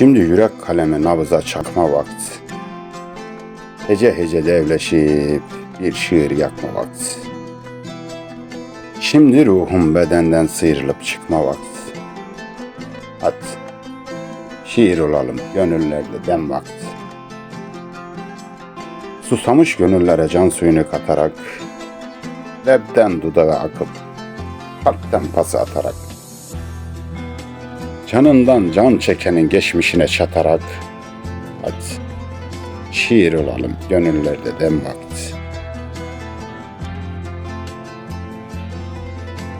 Şimdi yürek kalemi nabıza çakma vakti. Hece hece devleşip bir şiir yakma vakti. Şimdi ruhum bedenden sıyrılıp çıkma vakti. Hadi şiir olalım gönüllerde dem vakti. Susamış gönüllere can suyunu katarak, lebden dudağa akıp, kalpten pası atarak, canından can çekenin geçmişine çatarak, hadi şiir olalım gönüllerde dem vakti.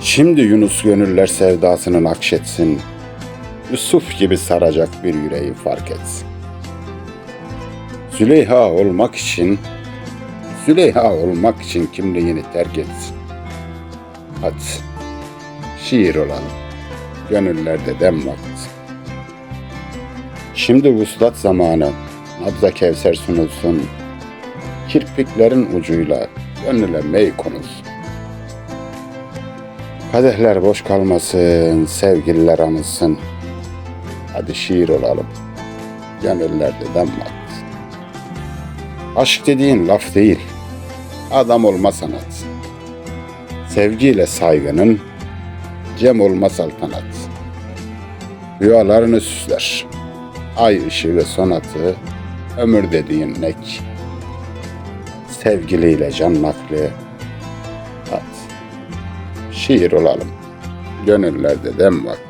Şimdi Yunus gönüller sevdasını nakşetsin, Yusuf gibi saracak bir yüreği fark etsin. Züleyha olmak için, Züleyha olmak için kimliğini terk etsin. Hadi, şiir olalım, gönüllerde dem vakti. Şimdi vuslat zamanı, nabza kevser sunulsun, kirpiklerin ucuyla gönlüle mey konulsun. Kadehler boş kalmasın, sevgililer anılsın. Hadi şiir olalım, gönüllerde dem vakti. Aşk dediğin laf değil, adam olma sanat. Sevgiyle saygının cem olma saltanat. Rüyalarını süsler, ay ışığı ve sonatı, ömür dediğin nek. Sevgiliyle can nakli, at. Şiir olalım, gönüllerde dem vakti.